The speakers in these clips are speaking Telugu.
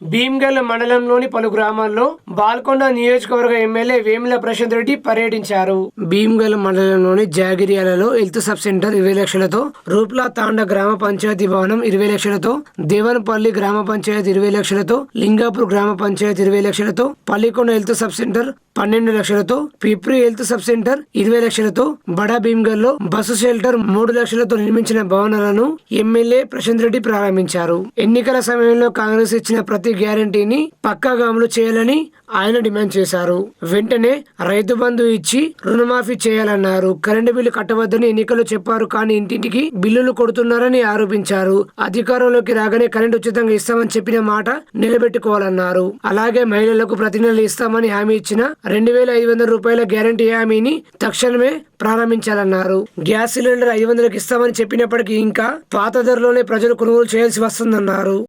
భీమ్గల్ మండలంలోని పలు గ్రామాల్లో బాల్కొండ నియోజకవర్గ ఎమ్మెల్యే వేముల ప్రశాంత్ రెడ్డి పర్యటించారు. భీమ్గల్ మండలంలోని జాగిరియాలలో హెల్త్ సబ్ సెంటర్ ఇరవై లక్షలతో రూప్లా తాండ గ్రామ పంచాయతీ భవనం ఇరవై లక్షలతో దేవనపల్లి గ్రామ పంచాయతీ ఇరవై లక్షలతో లింగాపూర్ గ్రామ పంచాయతీ ఇరవై లక్షలతో పల్లికొండ హెల్త్ సబ్ సెంటర్ పన్నెండు లక్షలతో పిప్రి హెల్త్ సబ్ సెంటర్ ఇరవై లక్షలతో బడా భీమ్గల్లో బస్సు షెల్టర్ మూడు లక్షలతో నిర్మించిన భవనాలను ఎమ్మెల్యే ప్రశాంత్ రెడ్డి ప్రారంభించారు. ఎన్నికల సమయంలో కాంగ్రెస్ ఇచ్చిన ప్రతి గ్యారంటీని పక్కాగా అమలు చేయాలని ఆయన డిమాండ్ చేశారు. వెంటనే రైతు బంధు ఇచ్చి రుణమాఫీ చేయాలన్నారు. కరెంటు బిల్లు కట్టవద్దని ఎన్నికలు చెప్పారు కానీ ఇంటింటికి బిల్లులు కొడుతున్నారని ఆరోపించారు. అధికారంలోకి రాగానే కరెంటు ఉచితంగా ఇస్తామని చెప్పిన మాట నిలబెట్టుకోవాలన్నారు. అలాగే మహిళలకు ప్రతి నెల ఇస్తామని హామీ ఇచ్చిన రెండు వేల ఐదు వందల రూపాయల గ్యారంటీ హామీని తక్షణమే ప్రారంభించాలన్నారు. గ్యాస్ సిలిండర్ ఐదు వందలకు ఇస్తామని చెప్పినప్పటికీ ఇంకా పాత ధరలోనే ప్రజలు కొనుగోలు చేయాల్సి వస్తుందన్నారు.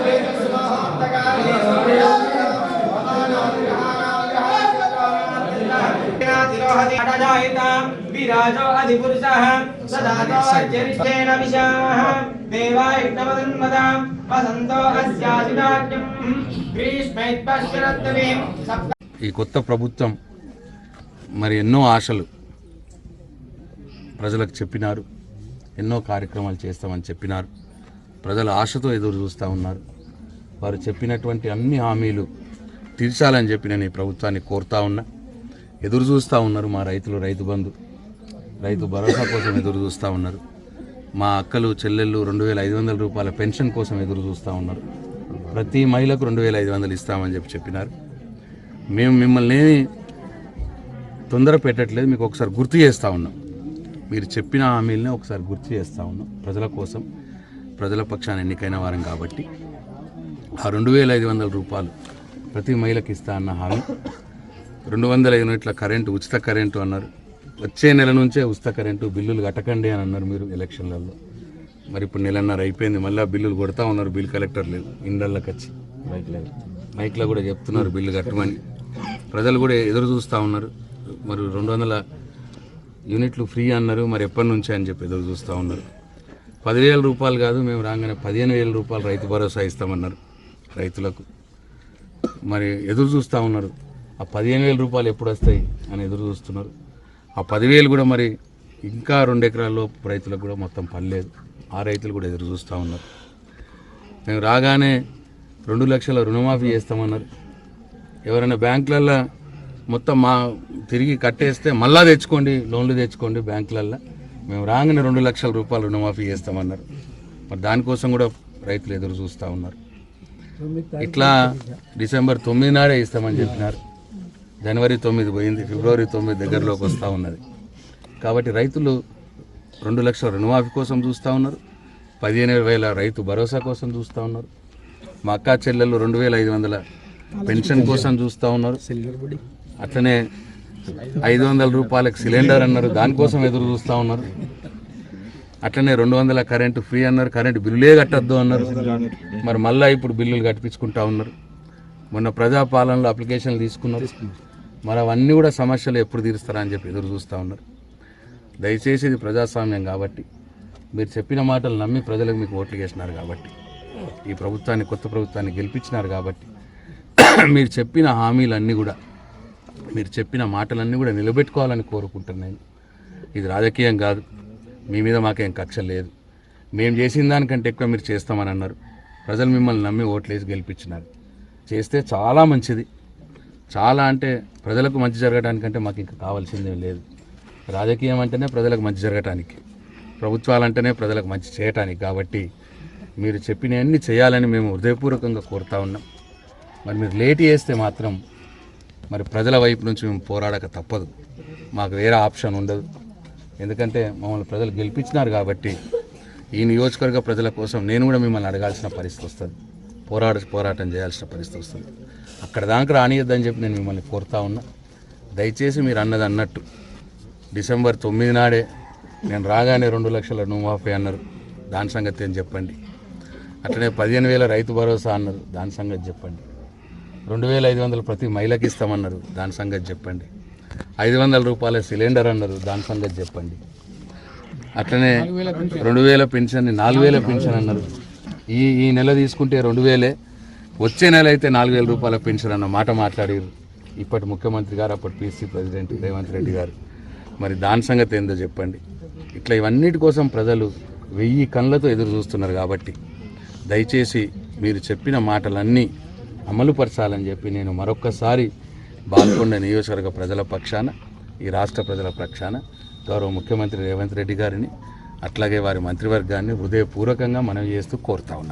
ఈ కొత్త ప్రభుత్వం మరి ఎన్నో ఆశలు ప్రజలకు చెప్పినారు ఎన్నో కార్యక్రమాలు చేస్తామని చెప్పినారు. ప్రజల ఆశతో ఎదురు చూస్తూ ఉన్నారు. వారు చెప్పినటువంటి అన్ని హామీలు తీర్చాలని చెప్పి నేను ఈ ప్రభుత్వాన్ని కోరుతా ఉన్నా. ఎదురు చూస్తూ ఉన్నారు మా రైతులు రైతు బంధు. రైతు భరోసా కోసం ఎదురు చూస్తూ ఉన్నారు. మా అక్కలు చెల్లెళ్ళు రెండు వేల ఐదు వందల రూపాయల పెన్షన్ కోసం ఎదురు చూస్తూ ఉన్నారు. ప్రతి మహిళకు రెండు వేల ఐదు వందలు ఇస్తామని చెప్పి చెప్పినారు. మేము మిమ్మల్ని ఏమి తొందర పెట్టట్లేదు మీకు ఒకసారి గుర్తు చేస్తూ ఉన్నాం. మీరు చెప్పిన హామీలనే ఒకసారి గుర్తు చేస్తూ ఉన్నాం. ప్రజల కోసం ప్రజల పక్షాన్ని ఎన్నికైన వారం కాబట్టి. ఆ రెండు వేల ఐదు వందల రూపాయలు ప్రతి మహిళకి ఇస్తా అన్న హామీ. రెండు వందల యూనిట్ల కరెంటు ఉచిత కరెంటు అన్నారు. వచ్చే నెల నుంచే ఉచిత కరెంటు బిల్లులు కట్టకండి అని అన్నారు మీరు ఎలక్షన్లలో. మరి ఇప్పుడు నెలన్నర అయిపోయింది మళ్ళీ బిల్లులు కొడతా ఉన్నారు బిల్ కలెక్టర్ లేదు. ఇండ్లకి వచ్చి. మైక్లో. కూడా చెప్తున్నారు బిల్లు కట్టమని. ప్రజలు కూడా ఎదురు చూస్తూ ఉన్నారు. మరి రెండు వందల యూనిట్లు ఫ్రీ అన్నారు మరి ఎప్పటి నుంచి అని చెప్పి ఎదురు చూస్తూ ఉన్నారు. పదివేల రూపాయలు కాదు మేము రాగానే పదిహేను వేల రూపాయలు రైతు భరోసా ఇస్తామన్నారు. రైతులకు. మరి ఎదురు చూస్తూ ఉన్నారు. ఆ పదిహేను వేల రూపాయలు ఎప్పుడు వస్తాయి అని ఎదురు చూస్తున్నారు. ఆ పదివేలు కూడా మరి ఇంకా రెండు ఎకరాల్లో రైతులకు కూడా మొత్తం పనిలేదు ఆ రైతులు కూడా ఎదురు చూస్తూ ఉన్నారు. మేము రాగానే రెండు లక్షల రుణమాఫీ చేస్తామన్నారు. ఎవరైనా బ్యాంకులల్లో మొత్తం మా తిరిగి కట్టేస్తే మళ్ళా తెచ్చుకోండి లోన్లు తెచ్చుకోండి బ్యాంకులల్లో. మేము రాగానే రెండు లక్షల రూపాయలు రుణమాఫీ చేస్తామన్నారు. మరి దానికోసం కూడా రైతులు ఎదురు చూస్తూ ఉన్నారు. ఇట్లా డిసెంబర్ తొమ్మిది నాడే ఇస్తామని చెప్పినారు. జనవరి తొమ్మిది పోయింది ఫిబ్రవరి తొమ్మిది దగ్గరలోకి వస్తూ ఉన్నది. కాబట్టి రైతులు రెండు లక్షల రుణమాఫీ కోసం చూస్తూ ఉన్నారు పదిహేను వేల రైతు భరోసా కోసం చూస్తూ ఉన్నారు మా అక్కా చెల్లెళ్ళు రెండు వేల ఐదు వందల పెన్షన్ కోసం చూస్తూ ఉన్నారు. అట్లనే ఐదు వందల రూపాయలకు సిలిండర్ అన్నారు దానికోసం ఎదురు చూస్తూ ఉన్నారు. అట్లనే రెండు వందల కరెంటు ఫ్రీ అన్నారు కరెంటు బిల్లులే కట్టద్దు అన్నారు. మరి మళ్ళీ ఇప్పుడు బిల్లులు కట్టించుకుంటా ఉన్నారు. మొన్న ప్రజాపాలనలో అప్లికేషన్లు తీసుకున్నారు. మరి అవన్నీ కూడా సమస్యలు ఎప్పుడు తీరుస్తారా అని చెప్పి ఎదురు చూస్తూ ఉన్నారు. దయచేసి ఇది ప్రజాస్వామ్యం కాబట్టి మీరు చెప్పిన మాటలు నమ్మి ప్రజలకు మీకు ఓట్లు వేసినారు కాబట్టి ఈ ప్రభుత్వాన్ని కొత్త ప్రభుత్వాన్ని గెలిపించినారు కాబట్టి మీరు చెప్పిన హామీలన్నీ కూడా మీరు చెప్పిన మాటలన్నీ కూడా నిలబెట్టుకోవాలని కోరుకుంటున్నాను. ఇది రాజకీయం కాదు. మీ మీద మాకేం కక్ష లేదు. మేము చేసిన దానికంటే ఎక్కువ మీరు చేస్తామని అన్నారు. ప్రజలు మిమ్మల్ని నమ్మి ఓట్లేసి గెలిపించినారు. చేస్తే చాలా మంచిది. చాలా అంటే ప్రజలకు మంచి జరగడానికంటే మాకు ఇంకా కావాల్సిందేం లేదు. రాజకీయం అంటేనే ప్రజలకు మంచి జరగటానికి. ప్రభుత్వాలంటేనే ప్రజలకు మంచి చేయటానికి. కాబట్టి మీరు చెప్పినవన్నీ చేయాలని మేము హృదయపూర్వకంగా కోరుతా ఉన్నాం. మరి మీరు లేట్ చేస్తే మాత్రం మరి ప్రజల వైపు నుంచి మేము పోరాడక తప్పదు. మాకు వేరే ఆప్షన్ ఉండదు. ఎందుకంటే మమ్మల్ని ప్రజలు గెలిపించినారు కాబట్టి ఈ నియోజకవర్గ ప్రజల కోసం నేను కూడా మిమ్మల్ని అడగాల్సిన పరిస్థితి వస్తుంది. పోరాడ పోరాటం చేయాల్సిన పరిస్థితి వస్తుంది. అక్కడ దాకా రానియద్దని చెప్పి నేను మిమ్మల్ని కోరుతా ఉన్నా. దయచేసి మీరు అన్నది అన్నట్టు. డిసెంబర్ తొమ్మిది నాడే నేను రాగానే రెండు లక్షల నూమాఫీ అన్నారు. దాని సంగతి ఏం చెప్పండి. అట్లనే పదిహేను వేల రైతు భరోసా అన్నారు. దాని సంగతి చెప్పండి. రెండు వేల ఐదు వందలు ప్రతి మహిళకి ఇస్తామన్నారు. దాని సంగతి చెప్పండి. ఐదు వందల రూపాయల సిలిండర్ అన్నారు. దాని సంగతి చెప్పండి. అట్లనే రెండు వేల పెన్షన్ నాలుగు వేల పెన్షన్ అన్నారు. ఈ ఈ నెల తీసుకుంటే రెండు వేలే. వచ్చే నెల అయితే నాలుగు వేల రూపాయల పెన్షన్ అన్న మాట మాట్లాడారు ఇప్పటి ముఖ్యమంత్రి గారు అప్పటి పీసీ ప్రెసిడెంట్ రేవంత్ రెడ్డి గారు. మరి దాని సంగతి ఏందో చెప్పండి. ఇట్లా ఇవన్నిటి కోసం ప్రజలు వెయ్యి కళ్ళతో ఎదురు చూస్తున్నారు కాబట్టి దయచేసి మీరు చెప్పిన మాటలన్నీ అమలుపరచాలని చెప్పి నేను మరొక్కసారి బాల్కొండ నియోజకవర్గ ప్రజల పక్షాన ఈ రాష్ట్ర ప్రజల పక్షాన గౌరవ ముఖ్యమంత్రి రేవంత్ రెడ్డి గారిని అట్లాగే వారి మంత్రివర్గాన్ని హృదయపూర్వకంగా మనం చేస్తూ కోరుతా ఉన్నాను